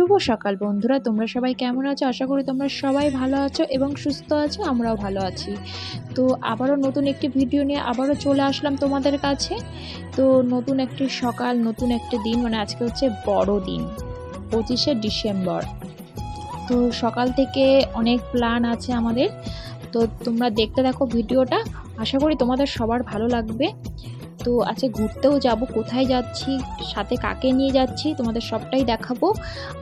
শুভ সকাল বন্ধুরা, তোমরা সবাই কেমন আছো? আশা করি তোমরা সবাই ভালো আছো এবং সুস্থ আছো, আমরাও ভালো আছি। তো আবারও নতুন একটি ভিডিও নিয়ে আবারও চলে আসলাম তোমাদের কাছে। তো নতুন একটি সকাল, নতুন একটি দিন মানে আজকে হচ্ছে বড় দিন, পঁচিশে ডিসেম্বর। তো সকাল থেকে অনেক প্ল্যান আছে আমাদের। তো তোমরা দেখতে দেখো ভিডিওটা। আশা করি তোমাদের সবার ভালো লাগবে। তো আজকে ঘুরতেও যাব, কোথায় যাচ্ছি, সাথে কাকে নিয়ে যাচ্ছি, তোমাদের সবটাই দেখাবো।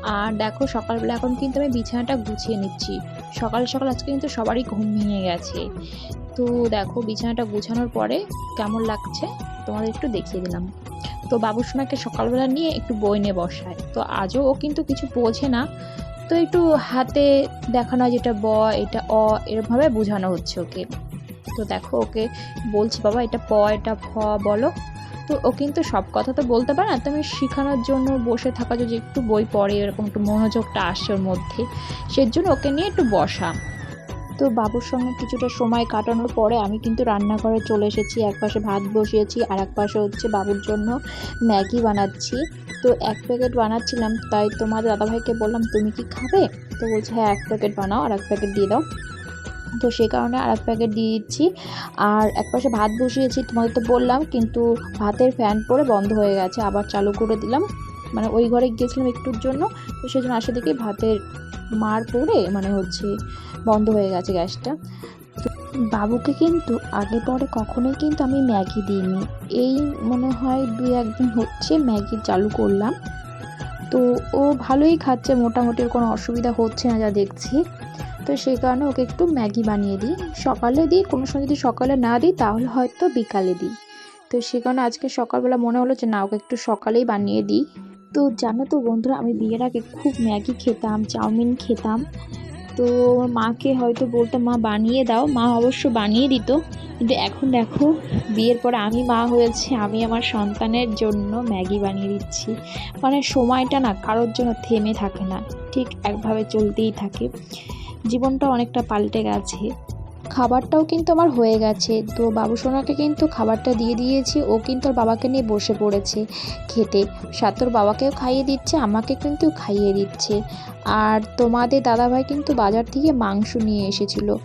আর দেখো, সকালবেলা এখন কিন্তু আমি বিছানাটা গুছিয়ে নিচ্ছি। সকাল সকাল আজকে কিন্তু সবারই ঘুম ভেঙে গেছে। তো দেখো, বিছানাটা গুছানোর পরে কেমন লাগছে, তোমাদের একটু দেখিয়ে দিলাম। তো বাবুর সোনাকে সকালবেলা নিয়ে একটু বই নিয়ে বসায়। তো আজও ও কিন্তু কিছু বোঝে না। তো একটু হাতে দেখানো যেটা ব, এটা অ, এরভাবে বোঝানো হচ্ছে ওকে। তো দেখো ওকে বলছি, বাবা, এটা প, এটা ফ, বলো। তো ও কিন্তু সব কথা তো বলতে পারে না। তো আমি শেখানোর জন্য বসে থাকা যে একটু বই পড়ে, এরকম একটু মনোযোগটা আসে ওর মধ্যে সেই জন্য ওকে নিয়ে একটু বসা। তো বাবুর সঙ্গে কিছুটা সময় কাটানোর পরে আমি কিন্তু রান্নাঘরে চলে এসেছি। এক পাশে ভাত বসিয়েছি আর এক পাশে হচ্ছে বাবুর জন্য ম্যাগি বানাচ্ছি। তো এক প্যাকেট বানাচ্ছিলাম, তাই তোমার দাদাভাইকে বললাম, তুমি কি খাবে? তো বলছে হ্যাঁ এক প্যাকেট বানাও আর এক প্যাকেট দিয়ে দাও। তো সেই কারণে আর এক প্যাকেট দিয়ে দিচ্ছি। আর এক পাশে ভাত বসিয়েছি, তোমাদের তো বললাম, কিন্তু ভাতের ফ্যান পরে বন্ধ হয়ে গেছে, আবার চালু করে দিলাম। মানে ওই ঘরে গিয়েছিলাম একটুর জন্য, তো সেই জন্য আসে দেখি ভাতের মার পরে মানে হচ্ছে বন্ধ হয়ে গেছে গ্যাসটা। বাবুকে কিন্তু আগে পরে কখনোই কিন্তু আমি ম্যাগি দিইনি। এই মনে হয় দুই একদিন হচ্ছে ম্যাগি চালু করলাম। তো ও ভালোই খাচ্ছে, মোটামুটি কোনো অসুবিধা হচ্ছে না যা দেখছি। তো সেই কারণে ওকে একটু ম্যাগি বানিয়ে দিই। সকালে দিই, কোনো সময় যদি সকালে না দিই, তাহলে হয়তো বিকালে দিই। তো সেই কারণে আজকে সকালবেলা মনে হলো যে, না, ওকে একটু সকালেই বানিয়ে দিই। তো জানো তো বন্ধুরা, আমি বিয়ের আগে খুব ম্যাগি খেতাম, চাউমিন খেতাম। তো মাকে হয়তো বলতাম মা, বানিয়ে দাও। মা অবশ্য বানিয়ে দিত। কিন্তু এখন দেখো, বিয়ের পরে আমি মা হয়েছি, আমি আমার সন্তানের জন্য ম্যাগি বানিয়ে দিচ্ছি। মানে সময়টা না, কারোর জন্য থেমে থাকে না। ঠিক একভাবে চলতেই থাকে। জীবনটা অনেকটা পাল্টে গেছে। খাবারটাও কিন্তু আমার হয়ে গেছে। তো বাবু সোনাকে কিন্তু খাবারটা দিয়ে দিয়েছি, ও কিন্তু ওর বাবাকে নিয়ে বসে পড়েছে খেতে। সাথে ওর বাবাকেও খাইয়ে দিচ্ছে, আমাকে কিন্তু খাইয়ে দিচ্ছে। আর তোমাদের দাদাভাই কিন্তু বাজার থেকে মাংস নিয়ে এসেছিল।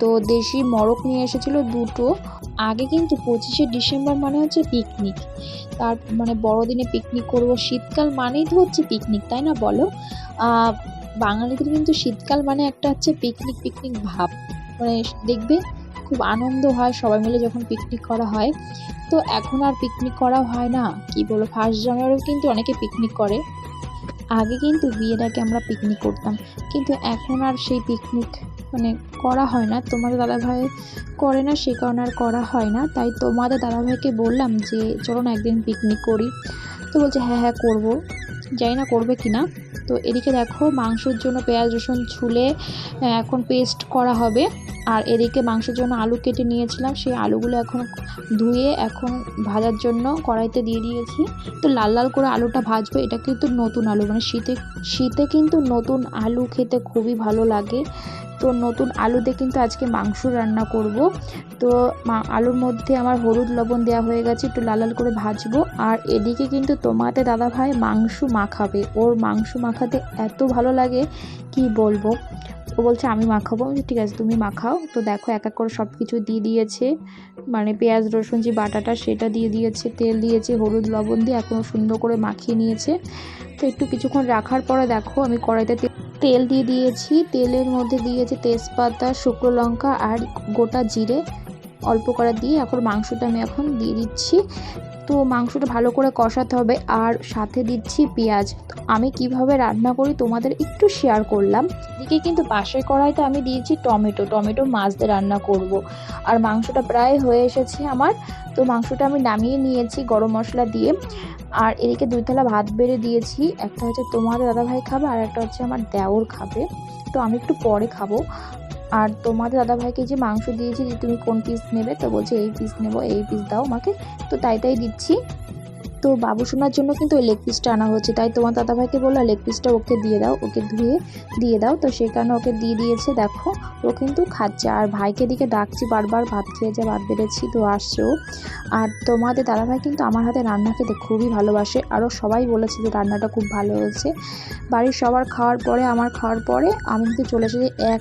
তো দেশি মরক নিয়ে এসেছিল দুটো। আগে কিন্তু পঁচিশে ডিসেম্বর মানে হচ্ছে পিকনিক তার মানে বড়দিনে পিকনিক করব। শীতকাল মানেই তো হচ্ছে পিকনিক তাই না বলো? বাঙালিদের কিন্তু শীতকাল মানে একটা হচ্ছে পিকনিক পিকনিক ভাব। মানে দেখবে খুব আনন্দ হয়, সবাই মিলে যখন পিকনিক করা হয়। তো এখন আর পিকনিক করা হয় না। কি বলো ফার্স্ট জানুয়ারিও কিন্তু অনেকে পিকনিক করে। আগে কিন্তু বিয়ের আগে আমরা পিকনিক করতাম। কিন্তু এখন আর সেই পিকনিক মানে করা হয় না। তোমাদের দাদাভাই করে না, সে কারণে আর করা হয় না। তাই তোমাদের দাদাভাইকে বললাম যে, চলো না একদিন পিকনিক করি। তো বলছে হ্যাঁ হ্যাঁ করব। জানি না করবে কি না তো এদিকে দেখো মাংসের জন্য পেঁয়াজ, রসুন ছুলে এখন পেস্ট করা হবে। আর এদিকে মাংসের জন্য আলু কেটে নিয়েছিলাম। সেই আলুগুলো এখন ধুয়ে এখন ভাজার জন্য কড়াইতে দিয়ে দিয়েছি। তো লাল লাল করে আলুটা ভাজবো। এটা কিন্তু নতুন আলু। মানে শীতে শীতে কিন্তু নতুন আলু খেতে খুবই ভালো লাগে। তো নতুন আলুতে কিন্তু আজকে মাংস রান্না করব। তো আলুর মধ্যে আমার হলুদ লবণ দেওয়া হয়ে গেছে, একটু লাল লাল করে ভাজবো। আর এদিকে কিন্তু তোমাতে দাদা ভাই মাংস মাখাবে। ওর মাংস মাখাতে এত ভালো লাগে, কি বলব? ও বলছে, আমি মাখাবো আমি ঠিক আছে, তুমি মাখাও তো দেখো এক এক করে সব কিছু দিয়ে দিয়েছে। মানে পেঁয়াজ, রসুন, যে বাটাটা সেটা দিয়ে দিয়েছে, তেল দিয়েছে, হলুদ, লবণ দিয়ে এখনও সুন্দর করে মাখিয়ে নিয়েছে। তো একটু কিছুক্ষণ রাখার পরে দেখো, আমি কড়াইতে তেল দিয়ে দিয়েছি। তেলের মধ্যে দিয়েছি তেজপাতা, শুকনো লঙ্কা আর গোটা জিরে। অল্প করে দিয়ে এখন মাংসটা আমি এখন দিয়ে দিচ্ছি। তো মাংসটা ভালো করে কষাতে হবে আর সাথে দিচ্ছি পেঁয়াজ। আমি কীভাবে রান্না করি তোমাদের একটু শেয়ার করলাম। এদিকে কিন্তু পাশের কড়াইতে আমি দিয়েছি টমেটো। টমেটো মাছ দিয়ে রান্না করব। আর মাংসটা প্রায় হয়ে এসেছে আমার। তো মাংসটা আমি নামিয়ে নিয়েছি গরম মশলা দিয়ে। আর এদিকে দুই থালা ভাত বেড়ে দিয়েছি। একটা হচ্ছে তোমার দাদাভাই খাবে আর একটা হচ্ছে আমার দেওর খাবে। তো আমি একটু পরে খাব। আর তোমাদের দাদাভাইকে যে মাংস দিয়েছি যে তুমি কোন পিস নেবে, তো বলছে এই পিস নেব, এই পিস দাও আমাকে। তো তাই তাই দিচ্ছি। তো বাবু সোনার জন্য কিন্তু ওই লেগ পিসটা আনা হচ্ছে। তাই তোমার দাদাভাইকে বলল লেগ পিসটা ওকে দিয়ে দাও, ওকে ধুয়ে দিয়ে দাও। তো সেই কারণে ওকে দিয়ে দিয়েছে, দেখো। ও কিন্তু খাচ্ছে। আর ভাইকে দিকে ডাকছি, বারবার ভাত খেয়ে যা, ভাত বেড়েছি, তো আসছে ও। আর তোমাদের দাদাভাই কিন্তু আমার হাতে রান্না খেতে খুবই ভালোবাসে। আরও সবাই বলেছে যে রান্নাটা খুব ভালো হয়েছে। বাড়ির সবার খাওয়ার পরে, আমার খাওয়ার পরে, আমি কিন্তু চলে এসেছি এক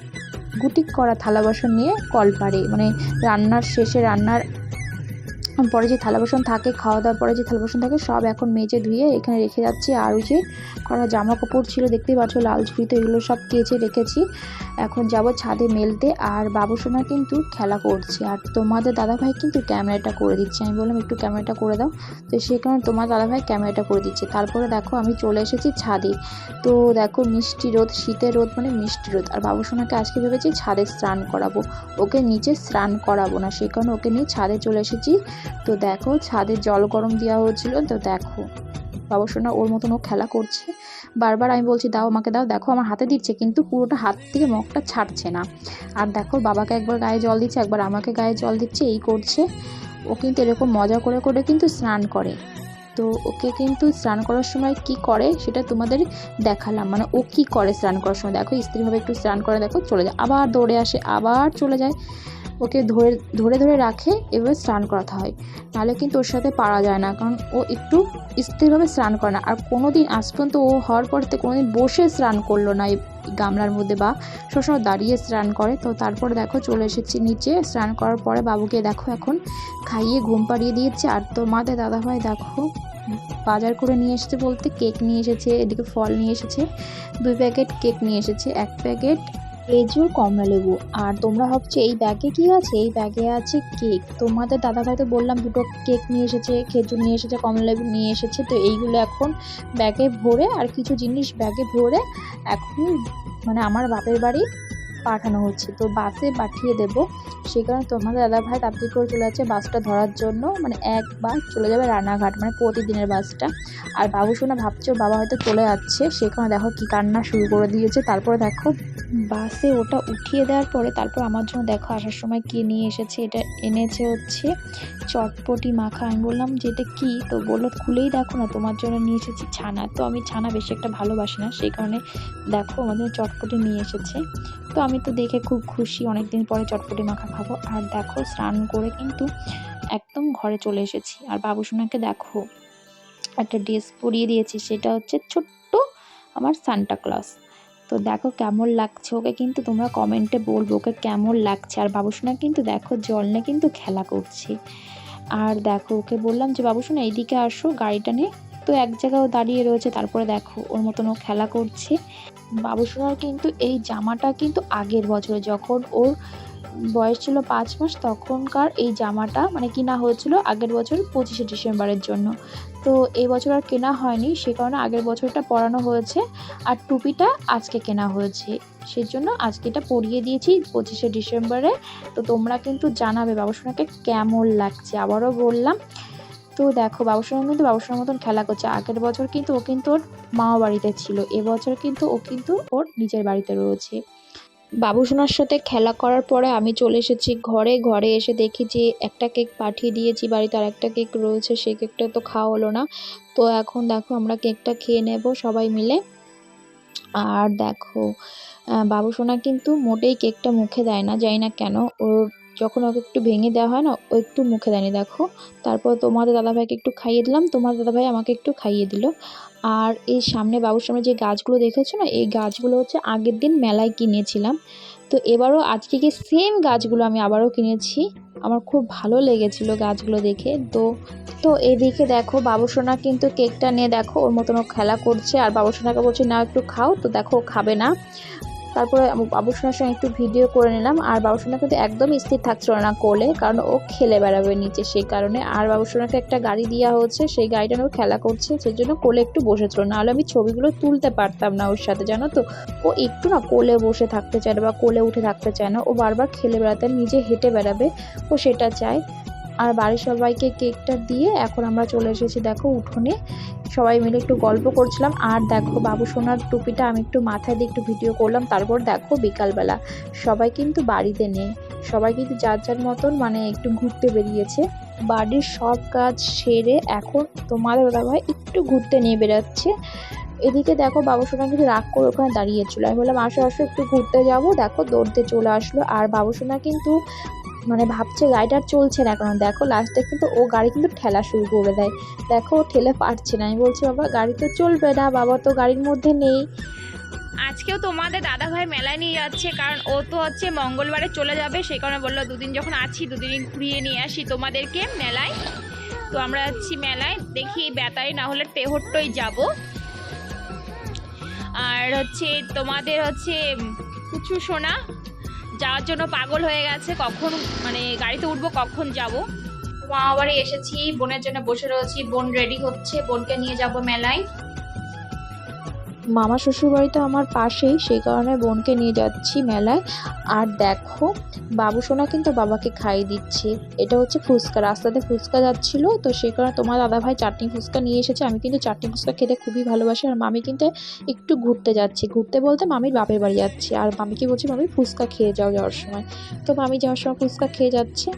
গুটিক করা থালা বাসন নিয়ে কল কলপারে মানে রান্নার শেষে রান্নার পরে যে থালা বাসন থাকে, খাওয়া দাওয়ার পরে যে থালা বাসন থাকে, সব এখন মেজে ধুয়ে এখানে রেখে যাচ্ছি। আর ওই যে করা জামা কাপড় ছিল, দেখতেই পাচ্ছ লাল ঝুড়িতে এগুলো সব কেচে রেখেছি। এখন যাব ছাদে মেলতে। আর বাবুসোনা কিন্তু খেলা করছে। আর তোমাদের দাদাভাই কিন্তু ক্যামেরাটা করে দিচ্ছে। আমি বললাম, একটু ক্যামেরাটা করে দাও। তো সেই কারণে তোমার দাদাভাই ক্যামেরাটা করে দিচ্ছে। তারপরে দেখো, আমি চলে এসেছি ছাদে। তো দেখো, মিষ্টি রোদ, শীতের রোদ মানে মিষ্টি রোদ। আর বাবুসোনাকে আজকে ভেবেছি ছাদে স্নান করাবো। ওকে নিচে স্নান করাবো না। সেই কারণে ওকে নিয়ে ছাদে চলে এসেছি। তো দেখো, ছাদে জল গরম দেওয়া হয়েছিল, তো দেখো। বাবুসোনা ওর মতন ও খেলা করছে। বারবার আমি বলছি, দাও আমাকে দাও। দেখো, আমার হাতে দিচ্ছে, কিন্তু পুরোটা হাত থেকে মুখটা ছাড়ছে না। আর দেখো, বাবাকে একবার গায়ে জল দিচ্ছে, একবার আমাকে গায়ে জল দিচ্ছে, এই করছে। ও কিন্তু এরকম মজা করে করে কিন্তু স্নান করে। তো ওকে কিন্তু স্নান করার সময় কি করে, সেটা তোমাদের দেখালাম। মানে ও কি করে স্নান করার সময়? দেখো, স্ত্রীভাবে একটু স্নান করে, দেখো, চলে যায়। আবার দৌড়ে আসে, আবার চলে যায়। ওকে ধরে ধরে ধরে রাখে, এভাবে স্নান করাতে হয়। নাহলে কিন্তু ওর সাথে পারা যায় না, কারণ ও একটু স্থিরভাবে স্নান করে না। আর কোনো দিন আজ পর্যন্ত ও হওয়ার পর থেকে কোনো দিন বসে স্নান করল না এই গামলার মধ্যে বা সবসময় দাঁড়িয়ে স্নান করে। তো তারপরে দেখো চলে এসেছি নিচে, স্নান করার পরে বাবুকে দেখো এখন খাইয়ে ঘুম পাড়িয়ে দিয়েছে। আর তোমাদের দাদাভাই দেখো, বাজার করে নিয়ে এসেছে বলতে কেক নিয়ে এসেছে, এদিকে ফল নিয়ে এসেছে, দুই প্যাকেট কেক নিয়ে এসেছে, এক প্যাকেট খেজুর কমলা লেবু আর তোমরা ভাবছ এই ব্যাগে কি আছে? এই ব্যাগে আছে কেক। তোমাদের দাদা ভাই তো বললাম, দুটো কেক নিয়ে এসেছে, খেজুর নিয়ে এসেছে, কমলালেবু নিয়ে এসেছে। তো এইগুলো এখন ব্যাগে ভরে, আর কিছু জিনিস ব্যাগে ভরে এখন মানে আমার বাপের বাড়ি পাঠানো হচ্ছে। তো বাসে পাঠিয়ে দেবো। সেই কারণে তোমাদের দাদাভাই তাড়াতাড়ি করে চলে যাচ্ছে বাসটা ধরার জন্য। মানে এক বাস চলে যাবে রানাঘাট মানে প্রতিদিনের বাসটা আর বাবু শোনা ভাবছে ওর বাবা হয়তো চলে যাচ্ছে। সেখানে দেখো কি কান্না শুরু করে দিয়েছে। তারপরে দেখো বাসে ওটা উঠিয়ে দেওয়ার পরে তারপর আমার জন্য দেখো আসার সময় কি নিয়ে এসেছে, এটা এনেছে হচ্ছে চটপটি মাখা। আমি বললাম যে এটা কী? তো বলল, খুলেই দেখো না, তোমার জন্য নিয়ে এসেছি ছানা। তো আমি ছানা বেশি একটা ভালোবাসি না। সেই কারণে দেখো আমাদের চটপটি নিয়ে এসেছে। তো আমি তো দেখে খুব খুশি। অনেক দিন পরে চটপটি মাখা খাব। আর দেখো, স্নান করে কিন্তু একদম ঘরে চলে এসেছি। আর বাবুসোনাকে দেখো, একটা ড্রেস পরিয়ে দিয়েছি। সেটা হচ্ছে ছোট্ট আমার সান্টা ক্লস। তো দেখো কেমন লাগছে ওকে কিন্তু তোমরা কমেন্টে বলব ওকে কেমন লাগছে। আর বাবুসোনা কিন্তু দেখো জল নিয়ে কিন্তু খেলা করছে। আর দেখো ওকে বললাম যে বাবুসোনা এইদিকে আসো, গাড়িটা নিয়ে। তো এক জায়গায় দাঁড়িয়ে রয়েছে, তারপরে দেখো ওর মতন ও খেলা করছে। বাবুসোনার কিন্তু এই জামাটা কিন্তু আগের বছরে যখন ওর বয়স ছিল পাঁচ মাস, তখনকার এই জামাটা মানে কিনা হয়েছিল আগের বছর পঁচিশে ডিসেম্বরের জন্য। তো এই বছর আর কেনা হয়নি, সে কারণে আগের বছরটা পরানো হয়েছে আর টুপিটা আজকে কেনা হয়েছে। সেই জন্য আজকে এটা পরিয়ে দিয়েছি পঁচিশে ডিসেম্বরে। তো তোমরা কিন্তু জানাবে বাবুসোনাকে কেমন লাগছে। আবারও বললাম তো দেখো বাবুসোনা কিন্তু বাবুসোনার মতন খেলা করছে। আগের বছর কিন্তু ও কিন্তু ওর মামা বাড়িতে ছিল। এবছর কিন্তু ও কিন্তু ওর নিজের বাড়িতে রয়েছে। বাবুসোনার সাথে খেলা করার পরে আমি চলে এসেছি ঘরে। ঘরে এসে দেখি যে একটা কেক পাঠিয়ে দিয়েছি, বাড়িতে আর একটা কেক রয়েছে। সেই কেকটা তো খাওয়া হলো না। তো এখন দেখো, আমরা কেকটা খেয়ে নেব সবাই মিলে। আর দেখো বাবুসোনা কিন্তু মোটেই কেকটা মুখে দেয় না, জানি না কেন। ওর যখন ওকে একটু ভেঙে দেওয়া হয় না, ও একটু মুখে দেয়নি, দেখো। তারপর তোমাদের দাদাভাইকে একটু খাইয়ে দিলাম, তোমার দাদাভাই আমাকে একটু খাইয়ে দিল। আর এই সামনে, বাবুর সামনে যে গাছগুলো দেখেছ না, এই গাছগুলো হচ্ছে আগের দিন মেলায় কিনেছিলাম। তো এবারও আজকে কি সেম গাছগুলো আমি আবারও কিনেছি। আমার খুব ভালো লেগেছিল গাছগুলো দেখে। তো তো এদিকে দেখো বাবুসোনা কিন্তু কেকটা নিয়ে দেখো, ওর মতন খেলা করছে। আর বাবুসোনাকে বলছে না একটু খাও। তো দেখো খাবে না। তারপরে বাবুসোনার সঙ্গে একটু ভিডিও করে নিলাম। আর বাবুসোনা কিন্তু একদম স্থির থাকছিল না কোলে, কারণ ও খেলে বেড়াবে নিচে সেই কারণে। আর বাবুসোনাকে একটা গাড়ি দেওয়া হচ্ছে সেই গাড়িটা ও খেলা করছে সেই জন্য কোলে একটু বসেছিল। নাহলে আমি ছবিগুলো তুলতে পারতাম না ওর সাথে, জানো তো? ও একটু না কোলে বসে থাকতে চায় না বা কোলে উঠে থাকতে চায় না। ও বারবার খেলে বেড়াতে, নিজে হেঁটে বেড়াবে, ও সেটা চায়। আর বাড়ির সবাইকে কেকটা দিয়ে এখন আমরা চলে এসেছি, দেখো উঠোনে। সবাই মিলে একটু গল্প করছিলাম। আর দেখো বাবু সোনার টুপিটা আমি একটু মাথায় দিয়ে একটু ভিডিও করলাম। তারপর দেখো বিকালবেলা সবাই কিন্তু বাড়িতে নেই। সবাই কিন্তু যার যার মতন মানে একটু ঘুরতে বেরিয়েছে। বাড়ির সব কাজ সেরে এখন তোমাদের দাদাভাই একটু ঘুরতে নিয়ে বেরোচ্ছে। এদিকে দেখো বাবু সোনা কিন্তু রাগ করে ওখানে দাঁড়িয়েছিল আমি বললাম, আসো আসো, একটু ঘুরতে যাব। দেখো দৌড়তে চলে আসলো। আর বাবু সোনা কিন্তু মানে ভাবছে গাড়িটা চলছে না এখন দেখো লাস্টে কিন্তু ও গাড়ি কিন্তু ঠেলা শুরু করে দেয়। দেখো ও ঠেলে পারছে না। আমি বলছি, বাবা, গাড়ি তো চলবে না। বাবা তো গাড়ির মধ্যে নেই। আজকেও তোমাদের দাদা ভাই মেলায় নিয়ে যাচ্ছে, কারণ ও তো হচ্ছে মঙ্গলবারে চলে যাবে। সেই কারণে বলল, দুদিন যখন আছি, দুদিন ঘুরিয়ে নিয়ে আসি তোমাদেরকে মেলায়। তো আমরা যাচ্ছি মেলায়। দেখি বেতাই না হলে টেহট্টই যাব। আর হচ্ছে তোমাদের হচ্ছে কুচু সোনা যাওয়ার জন্য পাগল হয়ে গেছে, কখন মানে গাড়িতে উঠবো, কখন যাব? মা আবার এসেছি, বোনের জন্য বসে রয়েছি, বোন রেডি হচ্ছে, বোনকে নিয়ে যাব মেলায়। মামা শ্বশুর বাড়ি তো আমার পাশেই, সেই কারণে বোনকে নিয়ে যাচ্ছি মেলায়। আর দেখো, বাবু সোনা কিন্তু বাবাকে খাইয়ে দিচ্ছে। এটা হচ্ছে ফুচকা, রাস্তাতে ফুচকা যাচ্ছিল, তো সেই কারণে তোমার দাদা ভাই চাটনি ফুচকা নিয়ে এসেছে। আমি কিন্তু চাটনি ফুচকা খেতে খুবই ভালোবাসি, আর মামি কিন্তু একটু ঘুরতে যাচ্ছি। ঘুরতে বলতে মামির বাপের বাড়ি যাচ্ছি, আর মামিকে বলছি, মামি, ফুচকা খেয়ে যাও যাওয়ার সময়। তো মামি যাওয়ার সময় ফুচকা খেয়ে যাচ্ছে।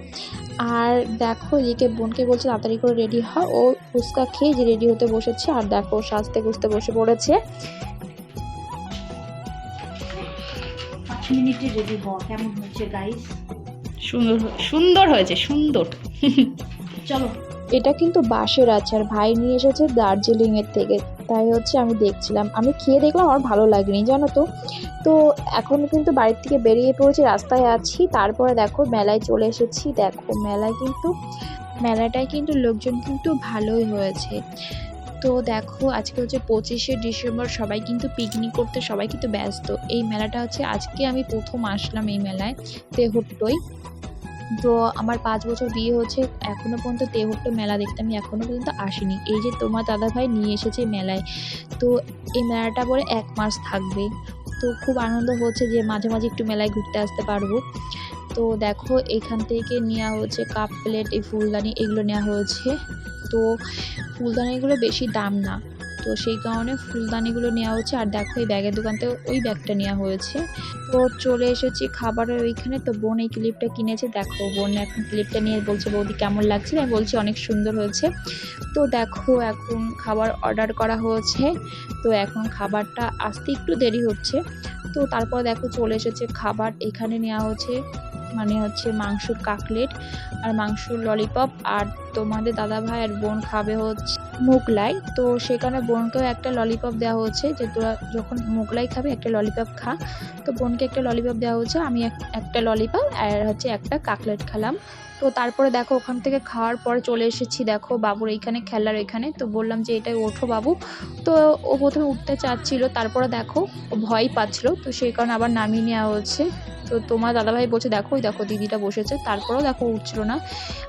আর দেখো, এদিকে বোনকে বলছে, তাড়াতাড়ি করে রেডি হ। ও ফুচকা খেয়ে যে রেডি হতে বসেছে, আর দেখো সাজতে গুজতে বসে পড়েছে। মিনিটে রেডি হওয়া কেমন হচ্ছে গাইস সুন্দর সুন্দর হয়েছে সুন্দর। চলো। এটা কিন্তু বাঁশের আচার। ভাই নিয়ে এসেছে দার্জিলিং এর থেকে। তাই হচ্ছে আমি দেখছিলাম। আমি খেয়ে দেখলাম আমার ভালো লাগেনি জানো তো? তো এখন কিন্তু বাড়ির থেকে বেরিয়ে পড়েছি রাস্তায় আছি। তারপরে দেখো মেলায় চলে এসেছি। দেখো মেলায় কিন্তু মেলাটায় কিন্তু লোকজন কিন্তু ভালোই হয়েছে। তো দেখো, আজকে হচ্ছে পঁচিশে ডিসেম্বর, সবাই কিন্তু পিকনিক করতে সবাই কিন্তু ব্যস্ত। এই মেলাটা হচ্ছে, আজকে আমি প্রথম আসলাম এই মেলায় তেহট্টই তো আমার পাঁচ বছর বিয়ে হচ্ছে, এখনও পর্যন্ত তেহট্ট মেলা দেখতে আমি এখনও পর্যন্ত আসিনি। এই যে তোমার দাদা ভাই নিয়ে এসেছে মেলায়, তো এই মেলাটা পরে এক মাস থাকবে। তো খুব আনন্দ হচ্ছে যে মাঝে মাঝে একটু মেলায় ঘুরতে আসতে পারব। তো দেখো, এখান থেকে নেওয়া হয়েছে কাপ প্লেট, এই ফুলদানি, এগুলো নেওয়া হয়েছে। তো ফুলদানিগুলো বেশি দাম না। তো সেই কারণে ফুলদানিগুলো নেওয়া হচ্ছে। আর দেখো এই ব্যাগের দোকান থেকে ওই ব্যাগটা নেওয়া হয়েছে। তো চলে এসেছি খাবারের ওইখানে। তো বোন এই ক্লিপটা কিনেছে। দেখো বোন এখন ক্লিপটা নিয়ে বলছে, বৌদি কেমন লাগছে? আমি বলছি, অনেক সুন্দর হয়েছে। তো দেখো এখন খাবার অর্ডার করা হয়েছে। তো এখন খাবারটা আসতে একটু দেরি হচ্ছে। তো তারপর দেখো চলে এসেছে খাবার। এখানে নেওয়া হচ্ছে মানে হচ্ছে মাংস কাকলেট আর মাংস ললিপপ আর তোমাদের দাদা ভাই আর বোন খাবে হচ্ছে মোগলাই। তো সেখানে বোনকেও একটা ললিপপ দেওয়া হচ্ছে যে তোরা যখন মোগলাই খাবে একটা ললিপপ খা। তো বোনকে একটা ললিপপ দেওয়া হচ্ছে, আমি এক- একটা ললিপপ আর হচ্ছে একটা কাকলেট খেলাম। তো তারপরে দেখো, ওখান থেকে খাওয়ার পরে চলে এসেছি। দেখো, বাবুর এইখানে, খেলার এখানে তো বললাম যে, এটাই ওঠো বাবু। তো ও প্রথমে উঠতে চাচ্ছিল, তারপরে দেখো, ও ভয় পাচ্ছিল। তো সেই কারণে আবার নামিয়ে নেওয়া হচ্ছে। তো তোমার দাদাভাই বলছে, দেখো, ওই দেখো, দিদিটা বসেছে। তারপরেও দেখো উঠছিল না।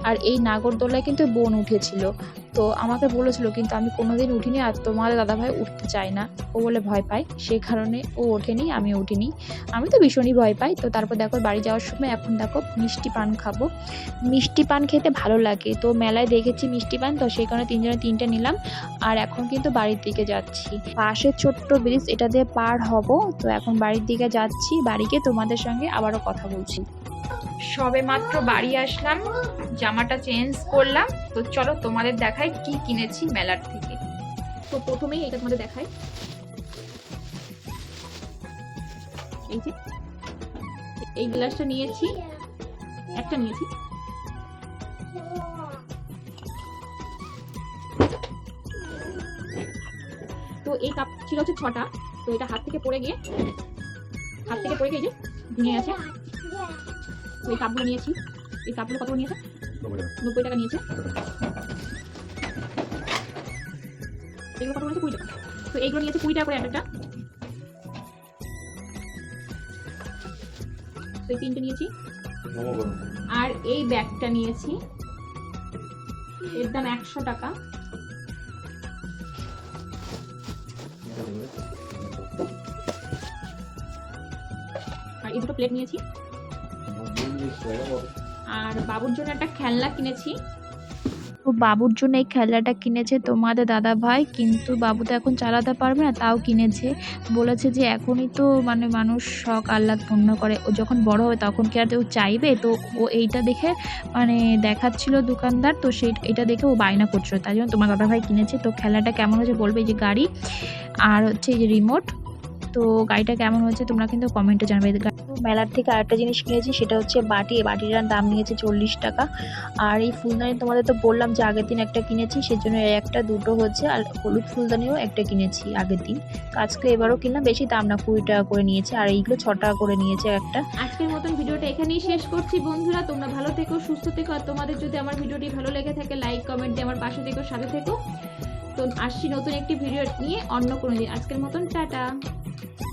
আর এই নাগরদোলায় কিন্তু বোন উঠেছিল। তো আমাকে বলেছিল, কিন্তু আমি কোনোদিন উঠিনি আর তোমার দাদাভাই উঠতে চায় না। ও বলে, ভয় পায় সেই কারণে ও ওঠেনি, আমি উঠিনি। আমি তো ভীষণই ভয় পাই। তো তারপর দেখো, বাড়ি যাওয়ার সময় এখন দেখো, মিষ্টি পান খাব। মিষ্টি পান খেতে ভালো লাগে। তো মেলায় দেখেছি মিষ্টি পান, তো সেই কারণে তিনজনে তিনটে নিলাম। আর এখন কিন্তু বাড়ির দিকে যাচ্ছি। পাশের ছোট্ট ব্রিজ, এটা দিয়ে পার হব। তো এখন বাড়ির দিকে যাচ্ছি। বাড়িকে তোমাদের সঙ্গে আবারও কথা বলছি। সবে মাত্র বাড়ি আসলাম, জামাটা চেঞ্জ করলাম। তো চলো তোমাদের দেখাই কি কিনেছি মেলার থেকে। তো প্রথমেই এটা তোমাদের দেখাই। এই যে, এই গ্লাসটা নিয়েছি, একটা নিয়েছি। তো এই কাপ ছিল হচ্ছে ছটা, তো এটা হাত থেকে পড়ে গিয়ে, হাত থেকে পড়ে গিয়ে যে ভেঙে গেছে তো এই কাপগুলো নিয়েছি। এই কাপগুলো কত নিয়েছে? নব্বই টাকা। নিয়েছে। এগুলো কত নিয়েছে? কুড়ি টাকা। তো এইগুলো নিয়েছে কুড়ি টাকা করে একটা তো এই তিনটে নিয়েছি। আর এই ব্যাগটা নিয়েছি। এর দাম একশো টাকা। আর এই দুটো প্লেট নিয়েছি। আর বাবুর জন্য একটা খেলনা কিনেছি। তো বাবুর জন্য এই খেলনাটা কিনেছে তোমাদের দাদা ভাই, কিন্তু বাবু তো এখন চালাতে পারবে না, তাও কিনেছে। বলেছে যে এখনই তো মানে মানুষ শখ, আহ্লাদ পূর্ণ করে। ও যখন বড় হবে তখন কি আর ও চাইবে? তো ও এইটা দেখে মানে দেখাচ্ছিল দোকানদার, তো সেই এটা দেখে ও বায়না করছিল। তাই জন্য তোমার দাদা ভাই কিনেছে। তো খেলাটা কেমন হয়েছে বলবে? যে গাড়ি, আর হচ্ছে এই যে রিমোট তো গাড়িটা কেমন হয়েছে তোমরা কিন্তু কমেন্টে জানাবে। মেলার থেকে আরেকটা জিনিস কিনেছি, সেটা হচ্ছে বাটি। বাটিটার দাম নিয়েছে চল্লিশ টাকা। আর এই ফুলদানি তোমাদের তো বললাম যে আগের দিন একটা কিনেছি, সেজন্য একটা, দুটো হচ্ছে, আর হলুদ ফুলদানিও একটা কিনেছি আগের দিন। তো আজকে এবারও কিনলাম, বেশি দাম না, কুড়ি টাকা করে নিয়েছে, আর এইগুলো ছ টাকা করে নিয়েছে একটা। আজকের মতন ভিডিওটা এখানেই শেষ করছি। বন্ধুরা, তোমরা ভালো থেকো, সুস্থ থেকো, আর তোমাদের যদি আমার ভিডিওটি ভালো লেগে থাকে লাইক কমেন্ট দিয়ে আমার পাশে থেকো, সাথে থেকো। তো আসছি নতুন একটি ভিডিও নিয়ে অন্য কোনো দিন। আজকের মতন, টাটা। Thank you.